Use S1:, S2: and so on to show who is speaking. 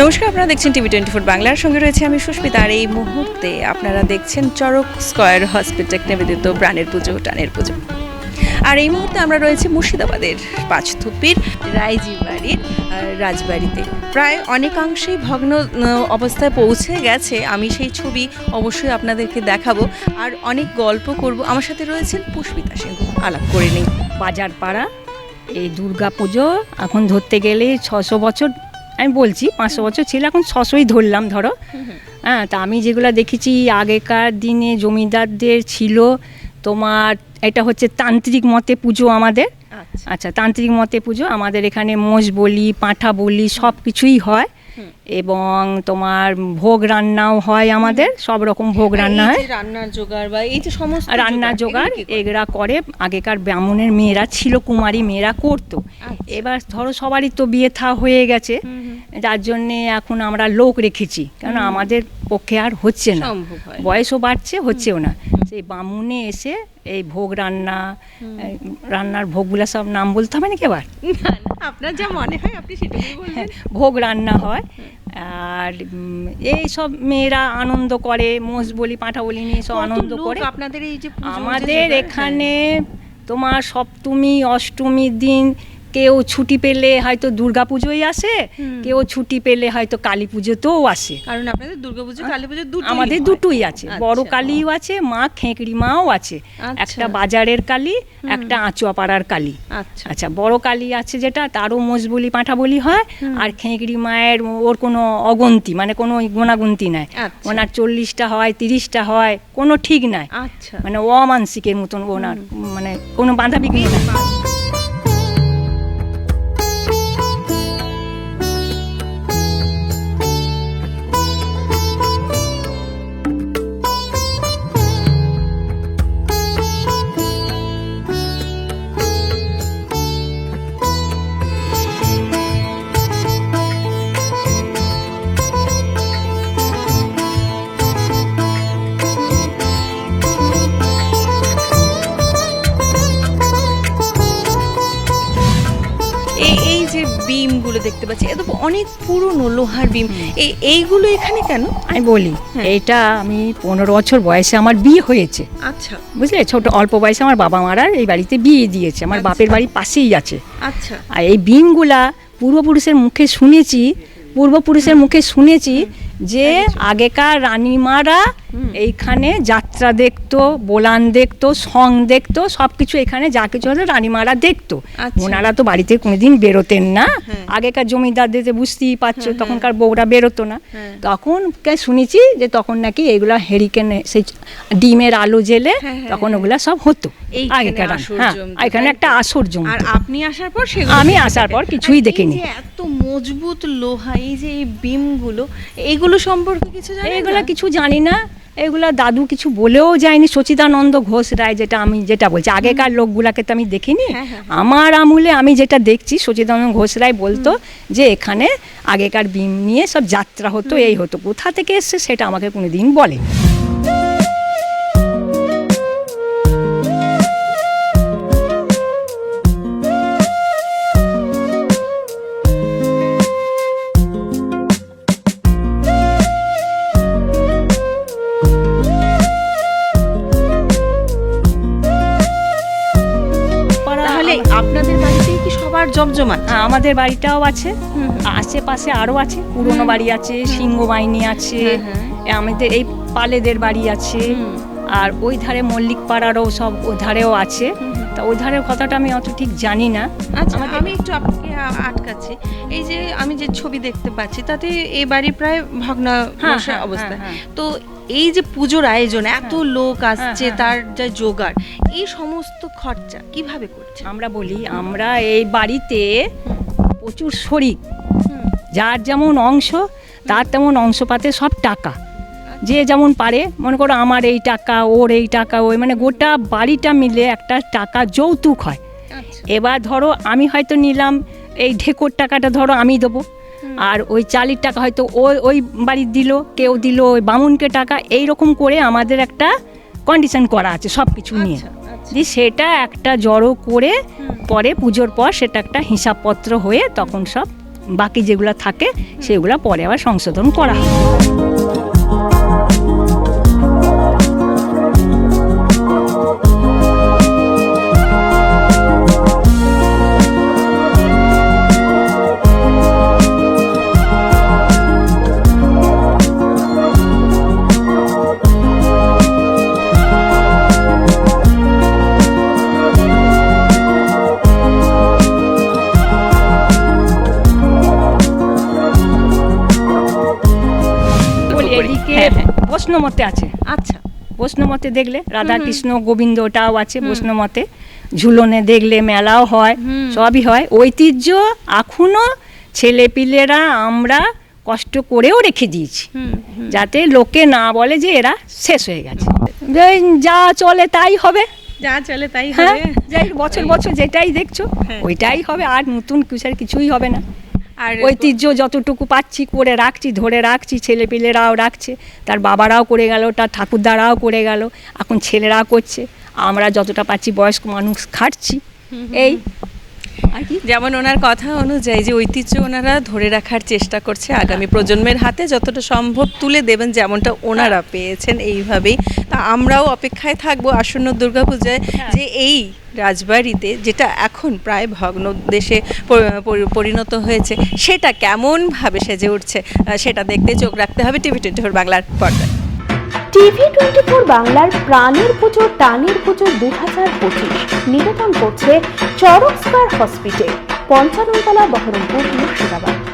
S1: নমস্কার, আপনারা দেখছেন টিভি টোয়েন্টি ফোর বাংলার সঙ্গে রয়েছে আমি সুস্মিতা আর এই মুহূর্তে আপনারা দেখছেন চরক স্কয়ার হসপিটাল নিবেদিত প্রাণের পুজো, টানের পুজো। আর এই মুহূর্তে আমরা রয়েছে মুর্শিদাবাদের পাঁচথুপির রায়জি বাড়ির রাজবাড়িতে। প্রায় অনেকাংশেই ভগ্ন অবস্থায় পৌঁছে গেছে। আমি সেই ছবি অবশ্যই আপনাদেরকে দেখাবো আর অনেক গল্প করব। আমার সাথে রয়েছেন পুষ্পিতা সিংহ আলাপ করে নেই
S2: বাজার পাড়া এই দুর্গা পুজো এখন ধরতে গেলে ছশো বছর আমি বলছি পাঁচশো বছর ছিল এখন ছশোই ধরলাম ধরো। হ্যাঁ তা আমি যেগুলো দেখেছি আগেকার দিনে জমিদারদের ছিল তোমার এটা হচ্ছে তান্ত্রিক মতে পুজো আমাদের।
S1: আচ্ছা।
S2: আচ্ছা তান্ত্রিক মতে পুজো আমাদের এখানে মোষ বলি পাঁঠা বলি সব কিছুই হয়। এবং তোমার ভোগ রান্নাও হয় আমাদের সব রকম ভোগ রান্না হয়
S1: রান্নার জোগাড় বা এই যে সমস্ত
S2: রান্নার জোগাড়
S1: এগুলো করে?
S2: আগেকার ব্রাহ্মণের মেয়েরা ছিল কুমারী মেয়েরা করতো
S1: আচ্ছা।
S2: এবার ধরো সবারই তো বিয়ে থা হয়ে গেছে। যার জন্যে এখন আমরা লোক রেখেছি কেন আমাদের পক্ষে আর হচ্ছে
S1: হয় না।
S2: বয়সও বাড়ছে হচ্ছেও না সেই বামুনে এসে এই ভোগ রান্না রান্নার ভোগগুলো সব নাম বলতে হবে নাকি আবার?
S1: আপনার যা মনে হয় আপনি সেটাই বলবেন।
S2: ভোগ রান্না হয়। আর এই সব মেয়েরা আনন্দ করে মোষ বলি পাঁঠা বলি নিয়ে সব আনন্দ করে।
S1: আপনাদের এই যে
S2: আমাদের এখানে তোমার সপ্তমী অষ্টমীর দিন কেউ ছুটি পেলে হয়তো দুর্গা পুজোয় আসে কেউ ছুটি পেলে হয়তো কালী পুজোতেও আসে।
S1: কারণ আপনাদের দুর্গাপুজো কালী পুজো
S2: আমাদের দুটোই আছে। বড়
S1: আচ্ছা।
S2: কালীও আছে মা খেঁকড়ি মাও আছে।
S1: আচ্ছা।
S2: একটা বাজারের কালী একটা আঁচুয়াপাড়ার কালী।
S1: আচ্ছা।
S2: আচ্ছা বড় কালী আছে যেটা তারও মোষ বলি পাঁঠা বলি হয় আর খেঁকড়ি মায়ের ওর কোনো অগন্তি মানে কোনো গোনাগুন্তি নাই। ওনার চল্লিশটা হয় তিরিশটা হয় কোনো ঠিক নাই।
S1: আচ্ছা।
S2: মানে অমানসিকের মতন ওনার মানে কোনো বাঁধা বিঘ্ন নাই।
S1: বিমগুলো দেখতে পাচ্ছি। এত অনেক পুরনো লোহার বিম। এই এইগুলো এখানে কেন?
S2: আমি বলি এটা আমি পনেরো বছর বয়সে আমার বিয়ে হয়েছে।
S1: আচ্ছা।
S2: বুঝলে? ছোট অল্প বয়সে আমার বাবা মারা এই বাড়িতে বিয়ে দিয়েছে। আমার
S1: আচ্ছা।
S2: বাপের বাড়ির পাশেই আছে।
S1: আচ্ছা।
S2: আর এই বিমগুলা পূর্বপুরুষের মুখে শুনেছি পূর্বপুরুষের মুখে শুনেছি যে আগেকার রানীমারা এইখানে যাত্রা দেখতো বোলান দেখতো সং দেখতো সব কিছু এখানে যা কিছু হলো রানীমারা দেখতো
S1: আচ্ছা।
S2: ওনারা তো বাড়িতে কোনোদিন বেরোতেন না
S1: হ্যাঁ।
S2: আগেকার জমিদারদের বুঝতেই পারছ তখনকার বউরা বেরোতো না
S1: হ্যাঁ।
S2: তখন কে শুনেছি যে তখন নাকি এগুলা হেরিকেন সেই ডিমের আলো জেলে
S1: হ্যাঁ, হ্যাঁ,
S2: তখন ওগুলা সব হতো আগেকার হ্যাঁ এখানে একটা? আসর জমতো
S1: আর আপনি আসার পর
S2: আমি আসার পর কিছুই দেখিনি।
S1: এত মজবুত লোহা এই যে এই বিমগুলো এগুলো সম্পর্কে কিছু জানেন
S2: এগুলা? কিছু জানি না এগুলা দাদু কিছু বলেও যায়নি। সচিদানন্দ ঘোষ রায় যেটা আমি যেটা বলছি আগেকার লোকগুলাকে তো আমি দেখিনি।
S1: হ্যাঁ, হ্যাঁ,
S2: আমার আমুলে আমি যেটা দেখছি সচিদানন্দ ঘোষ রায় বলতো যে এখানে আগেকার বিম নিয়ে সব যাত্রা হতো এই হতো। কোথা থেকে এসছে সেটা আমাকে কোনো দিন
S1: তাহলে আপনাদের বাড়িতেই কি সবার জমজমাট?
S2: হ্যাঁ, আমাদের বাড়িটাও আছে। আশেপাশে আরও আছে। পুরনো বাড়ি আছে সিংহ বাহিনী আছে। আমাদের এই পালেদের বাড়ি আছে। আর ওই ধারে মল্লিক পাড়ারও সব ও ধারেও আছে। তা ওই ধারের কথাটা আমি অত ঠিক জানি না।
S1: আচ্ছা আমি একটু আপনাকে আটকাচ্ছি। এই যে আমি যে ছবি দেখতে পাচ্ছি তাতে এই বাড়ি প্রায় ভগ্নাবশেষ
S2: হ্যাঁ,
S1: অবস্থা।
S2: হ্যাঁ,
S1: তো এই যে পুজোর আয়োজন এত লোক আসছে
S2: হ্যাঁ,
S1: তার যা জোগাড় এই সমস্ত খরচা কীভাবে করছে
S2: আমরা বলি আমরা এই বাড়িতে প্রচুর শরিক। যার যেমন অংশ তার তেমন অংশ পাতে সব টাকা। যে যেমন পারে মনে করো আমার এই টাকা ওর এই টাকা ওই মানে গোটা বাড়িটা মিলে একটা টাকা যৌতুক হয়।
S1: আচ্ছা।
S2: এবার ধরো আমি হয়তো নিলাম এই ঢেকোর টাকাটা ধরো আমি দেবো। আর ওই চালির টাকা হয়তো ওই ওই বাড়ির দিল কেউ দিল ওই বামুনকে টাকা এই রকম করে আমাদের একটা কন্ডিশন করা আছে সব কিছু নিয়ে।
S1: আচ্ছা, আচ্ছা।
S2: যে সেটা একটা জড়ো করে পরে পুজোর পর সেটা একটা হিসাবপত্র হয়ে তখন সব বাকি যেগুলো থাকে সেগুলো পরে আবার সংশোধন করা হয়। এদিকে
S1: হ্যাঁ, হ্যাঁ।
S2: আছে।
S1: আচ্ছা।
S2: দেখলে রাধা কৃষ্ণ গোবিন্দ ওটাও আছে বৈষ্ণবতে ঝুলনে দেখলে মেলাও হয় সবই হয়। ঐতিহ্য এখনও ছেলেপিলেরা আমরা কষ্ট করেও রেখে দিয়েছি। যাতে লোকে না বলে যে এরা শেষ হয়ে গেছে। যা চলে তাই হবে।
S1: যা চলে তাই
S2: হ্যাঁ
S1: হবে
S2: যাই বছর বছর যেটাই দেখছ
S1: হ্যাঁ।
S2: ওইটাই হবে আর নতুন কিছু কিছুই হবে না।
S1: আর
S2: ঐতিহ্য যতটুকু পাচ্ছি করে রাখছি ধরে রাখছি ছেলেপিলেরাও রাখছে তার বাবারাও করে গেল তার ঠাকুরদারাও করে গেল এখন ছেলেরাও করছে আমরা যতটা পাচ্ছি বয়স্ক মানুষ খাটছি এই।
S1: যেমন ওনার কথা অনুযায়ী যে ঐতিহ্য ওনারা ধরে রাখার চেষ্টা করছে আগামী প্রজন্মের হাতে যতটা সম্ভব তুলে দেবেন যেমনটা ওনারা পেয়েছেন এইভাবেই। তা আমরাও অপেক্ষায় থাকব আসন্ন দুর্গাপূজায়
S2: হ্যাঁ।
S1: যে এই রাজবাড়িতে, যেটা এখন প্রায় ভগ্ন দেশে পরি- পরি- পরিণত হয়েছে, সেটা কেমনভাবে সেজে উঠছে সেটা দেখতে চোখ রাখতে হবে টিভি টোয়েন্টি ফোর বাংলার পর্দায়।
S3: টিভি টোয়েন্টি ফোর বাংলার প্রাণের পুজো টানের পুজো দু হাজার পঁচিশ নিবেদন করছে চরক স্কয়ার হসপিটাল, পঞ্চাননতলা বহরমপুর মুর্শিদাবাদ।